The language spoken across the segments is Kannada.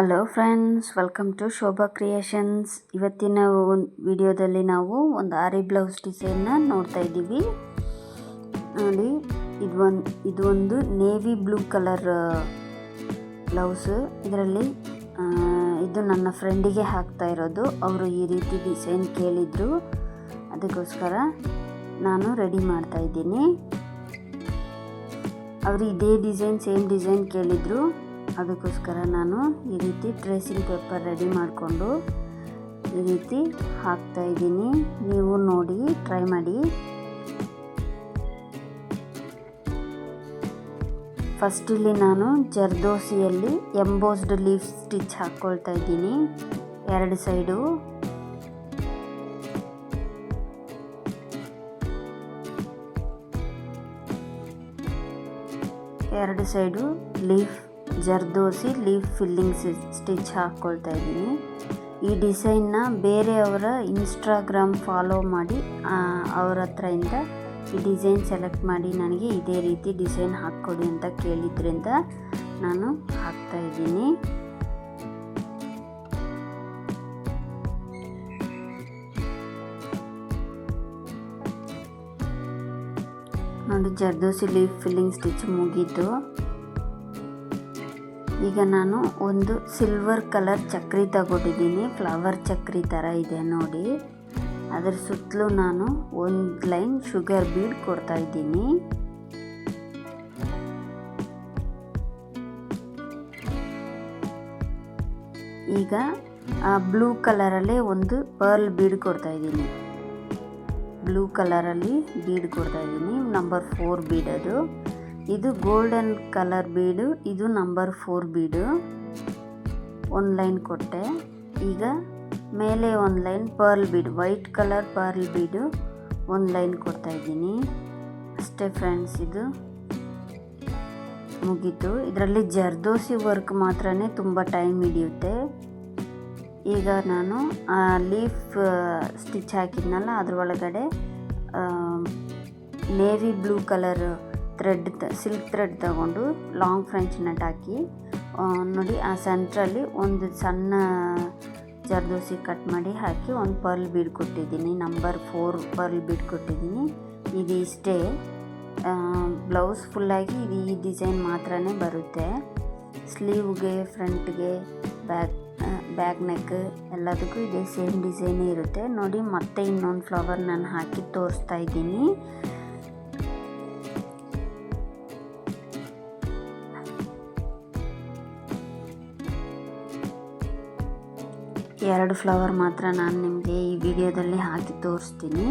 Hello friends welcome to Shobha creations ಇವತ್ತಿನ ಒಂದು ವಿಡಿಯೋದಲ್ಲಿ ನಾವು ಒಂದು ಆರಿ ಬ್ಲೌಸ್ ಡಿಸೈನ್ನ ನೋಡ್ತಾ ಇದ್ದೀವಿ. ನೋಡಿ, ಇದು ಒಂದು ಇದು ಒಂದು ನೇವಿ ಬ್ಲೂ ಕಲರ್ ಬ್ಲೌಸ್ ಇದರಲ್ಲಿ ಇದು ನನ್ನ ಫ್ರೆಂಡಿಗೆ ಹಾಕ್ತಾ ಇರೋದು. ಅವರು ಈ ರೀತಿ ಡಿಸೈನ್ ಕೇಳಿದರು. ಅದಕ್ಕೋಸ್ಕರ ನಾನು ರೆಡಿ ಮಾಡ್ತಾ ಇದ್ದೀನಿ. ಅವರು ಇದೇ ಡಿಸೈನ್ ಸೇಮ್ ಡಿಸೈನ್ ಕೇಳಿದರು. ಅದಕ್ಕೋಸ್ಕರ ನಾನು ಈ ರೀತಿ ಟ್ರೇಸಿಂಗ್ ಪೇಪರ್ ರೆಡಿ ಮಾಡಿಕೊಂಡು ಈ ರೀತಿ ಹಾಕ್ತಾ ಇದ್ದೀನಿ. ನೀವು ನೋಡಿ, ಟ್ರೈ ಮಾಡಿ. ಫಸ್ಟ್ ಇಲ್ಲಿ ನಾನು ಜರ್ದೋಸಿಯಲ್ಲಿ ಎಂಬೋಸ್ಡ್ ಲೀಫ್ ಸ್ಟಿಚ್ ಹಾಕ್ಕೊಳ್ತಾ ಇದ್ದೀನಿ. ಎರಡು ಸೈಡು. ಎರಡು side leaf zardozi leaf fillings stitch ಹಾಕ್ಕೊಳ್ತಾ ಇದ್ದೀನಿ. ಈ ಡಿಸೈನ್ನ ಬೇರೆಯವರ ಇನ್ಸ್ಟಾಗ್ರಾಮ್ ಫಾಲೋ ಮಾಡಿ ಅವ್ರ ಹತ್ರದಿಂದ ಈ ಡಿಸೈನ್ ಸೆಲೆಕ್ಟ್ ಮಾಡಿ ನನಗೆ ಇದೇ ರೀತಿ ಡಿಸೈನ್ ಹಾಕ್ಕೊಡಿ ಅಂತ ಕೇಳಿದ್ರಿಂದ ನಾನು ಹಾಕ್ತಾ ಇದ್ದೀನಿ. ನೋಡಿ ಜರ್ದೋಸಿ ಲೀಫ್ ಫಿಲ್ಲಿಂಗ್ ಸ್ಟಿಚ್ ಮುಗೀತು. ಈಗ ನಾನು ಒಂದು ಸಿಲ್ವರ್ ಕಲರ್ ಚಕ್ರಿ ತಗೊಂಡಿದ್ದೀನಿ. ಫ್ಲವರ್ ಚಕ್ರಿ ಥರ ಇದೆ ನೋಡಿ. ಅದರ ಸುತ್ತಲೂ ನಾನು ಒಂದು ಲೈನ್ ಶುಗರ್ ಬೀಡ್ ಕೊಡ್ತಾ ಇದ್ದೀನಿ. ಈಗ ಬ್ಲೂ ಕಲರಲ್ಲೇ ಒಂದು ಪರ್ಲ್ ಬೀಡ್ ಕೊಡ್ತಾ ಇದ್ದೀನಿ. ಬ್ಲೂ ಕಲರಲ್ಲಿ ಬೀಡ್ ಕೊಡ್ತಾ ಇದ್ದೀನಿ. ನಂಬರ್ ಫೋರ್ ಬೀಡ್ ಅದು. ಇದು ಗೋಲ್ಡನ್ ಕಲರ್ ಬೀಡು ಇದು ನಂಬರ್ ಫೋರ್ ಬೀಡು ಒಂದು ಲೈನ್ ಕೊಟ್ಟೆ. ಈಗ ಮೇಲೆ ಒಂದು line pearl bead white colour pearl bead ಒಂದು ಲೈನ್ ಕೊಡ್ತಾ ಇದ್ದೀನಿ. ಅಷ್ಟೇ ಫ್ರೆಂಡ್ಸ್ ಇದು. ಮುಗೀತು. ಇದರಲ್ಲಿ ಜರ್ದೋಸಿ ವರ್ಕ್ ಮಾತ್ರ ತುಂಬ ಟೈಮ್ ಹಿಡಿಯುತ್ತೆ. ಈಗ ನಾನು ಲೀಫ್ ಸ್ಟಿಚ್ ಹಾಕಿದ್ನಲ್ಲ ಅದ್ರೊಳಗಡೆ navy blue colour thread silk thread ತಗೊಂಡು ಲಾಂಗ್ ಫ್ರೆಂಚ್ ನಟ್ ಹಾಕಿ ನೋಡಿ ಆ ಸೆಂಟ್ರಲ್ಲಿ ಒಂದು ಸಣ್ಣ ಜರ್ದೋಸಿ ಕಟ್ ಮಾಡಿ ಹಾಕಿ ಒಂದು ಪರ್ಲ್ ಬೀಡ್ ಕೊಟ್ಟಿದ್ದೀನಿ. ನಂಬರ್ ಫೋರ್ ಪರ್ಲ್ ಬೀಡ್ ಕೊಟ್ಟಿದ್ದೀನಿ. ಇದು ಇಷ್ಟೇ. ಬ್ಲೌಸ್ ಫುಲ್ಲಾಗಿ ಇದು ಈ ಡಿಸೈನ್ ಮಾತ್ರ ಬರುತ್ತೆ. ಸ್ಲೀವ್ಗೆ ಫ್ರಂಟ್ಗೆ ಬ್ಯಾಕ್ ಬ್ಯಾಕ್ ನೆಕ್ ಎಲ್ಲದಕ್ಕೂ ಇದೇ ಸೇಮ್ ಡಿಸೈನೇ ಇರುತ್ತೆ. ನೋಡಿ ಮತ್ತೆ ಇನ್ನೊಂದು ಫ್ಲವರ್ ನಾನು ಹಾಕಿ ತೋರಿಸ್ತಾ ಇದ್ದೀನಿ. ಎರಡು ಫ್ಲವರ್ ಮಾತ್ರ ನಾನು ನಿಮಗೆ ಈ ವಿಡಿಯೋದಲ್ಲಿ ಹಾಕಿ ತೋರಿಸ್ತೀನಿ.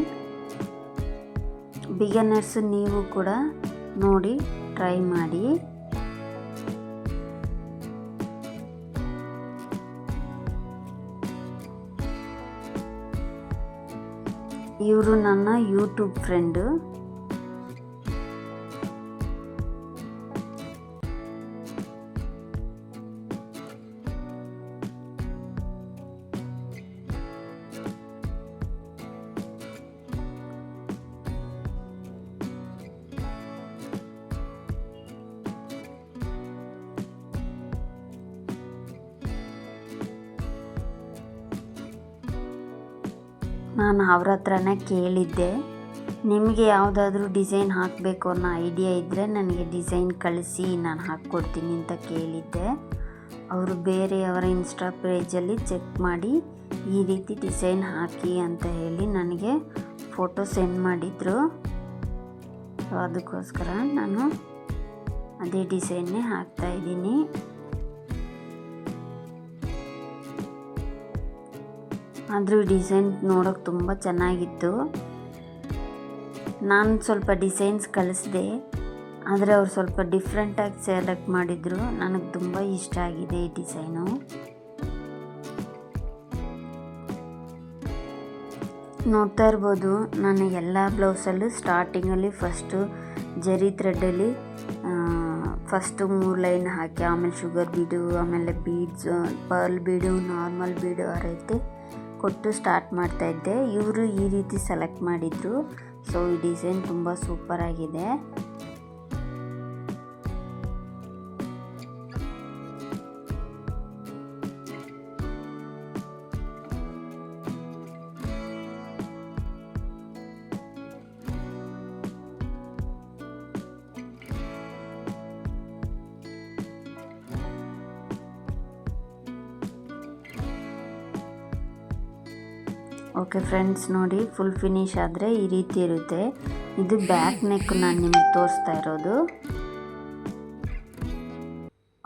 ಬಿಗನರ್ಸ್ ನೀವು ಕೂಡ ನೋಡಿ, ಟ್ರೈ ಮಾಡಿ. ಇವರು ನನ್ನ ಯೂಟ್ಯೂಬ್ ಫ್ರೆಂಡು. ನಾನು ಅವ್ರ ಹತ್ರನೇ ಕೇಳಿದ್ದೆ. ನಿಮಗೆ ಯಾವುದಾದ್ರೂ ಡಿಸೈನ್ ಹಾಕಬೇಕು ಅನ್ನೋ ಐಡಿಯಾ ಇದ್ದರೆ ನನಗೆ ಡಿಸೈನ್ ಕಳಿಸಿ, ನಾನು ಹಾಕ್ಕೊಡ್ತೀನಿ ಅಂತ ಕೇಳಿದ್ದೆ. ಅವರು ಬೇರೆಯವರ ಇನ್ಸ್ಟಾ ಪೇಜಲ್ಲಿ ಚೆಕ್ ಮಾಡಿ, ಈ ರೀತಿ ಡಿಸೈನ್ ಹಾಕಿ ಅಂತ ಹೇಳಿ ನನಗೆ ಫೋಟೋ ಸೆಂಡ್ ಮಾಡಿದರು. ಅದಕ್ಕೋಸ್ಕರ ನಾನು ಅದೇ ಡಿಸೈನ್ನೇ ಹಾಕ್ತಾಯಿದ್ದೀನಿ ಆದರೂ ಡಿಸೈನ್ ನೋಡೋಕೆ ತುಂಬ ಚೆನ್ನಾಗಿತ್ತು. ನಾನು ಸ್ವಲ್ಪ ಡಿಸೈನ್ಸ್ ಕಳಿಸಿದೆ ಆದರೆ ಅವ್ರು ಸ್ವಲ್ಪ ಡಿಫ್ರೆಂಟಾಗಿ ಸೆಲೆಕ್ಟ್ ಮಾಡಿದರು. ನನಗೆ ತುಂಬ ಇಷ್ಟ ಆಗಿದೆ ಈ ಡಿಸೈನು ನೋಡ್ತಾ ಇರ್ಬೋದು, ನಾನು ಎಲ್ಲ ಬ್ಲೌಸಲ್ಲೂ ಸ್ಟಾರ್ಟಿಂಗಲ್ಲಿ ಫಸ್ಟು ಜರಿ ಥ್ರೆಡ್ಡಲ್ಲಿ ಫಸ್ಟು ಮೂರು ಲೈನ್ ಹಾಕಿ, ಆಮೇಲೆ ಶುಗರ್ ಬೀಡು ಆಮೇಲೆ beads pearl bead normal bead ಆ ಕೊಟ್ಟು ಸ್ಟಾರ್ಟ್ ಮಾಡ್ತಾಯಿದ್ದೆ ಇವರು ಈ ರೀತಿ ಸೆಲೆಕ್ಟ್ ಮಾಡಿದರು. ಸೊ ಈ ಡಿಸೈನ್ ತುಂಬ ಸೂಪರಾಗಿದೆ ಓಕೆ ಫ್ರೆಂಡ್ಸ್, ನೋಡಿ ಫುಲ್ ಫಿನಿಶ್ ಆದರೆ ಈ ರೀತಿ ಇರುತ್ತೆ. ಇದು ಬ್ಯಾಕ್ ನೆಕ್ ನಾನು ನಿಮಗೆ ತೋರಿಸ್ತಾ ಇರೋದು.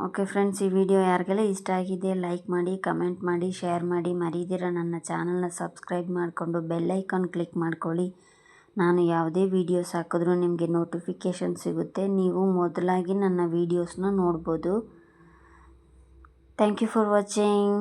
ಓಕೆ ಫ್ರೆಂಡ್ಸ್, ಈ ವಿಡಿಯೋ ಯಾರಿಗೆಲ್ಲ ಇಷ್ಟ ಆಗಿದೆ ಲೈಕ್ ಮಾಡಿ ಕಮೆಂಟ್ ಮಾಡಿ ಶೇರ್ ಮಾಡಿ ಮರೀದಿರ ನನ್ನ ಚಾನಲ್ನ ಸಬ್ಸ್ಕ್ರೈಬ್ ಮಾಡಿಕೊಂಡು ಬೆಲ್ ಐಕಾನ್ ಕ್ಲಿಕ್ ಮಾಡ್ಕೊಳ್ಳಿ. ನಾನು ಯಾವುದೇ ವೀಡಿಯೋಸ್ ಹಾಕಿದ್ರು ನಿಮಗೆ ನೋಟಿಫಿಕೇಷನ್ ಸಿಗುತ್ತೆ. ನೀವು ಮೊದಲಾಗಿ ನನ್ನ ವೀಡಿಯೋಸ್ನ ನೋಡ್ಬೋದು. Thank you for watching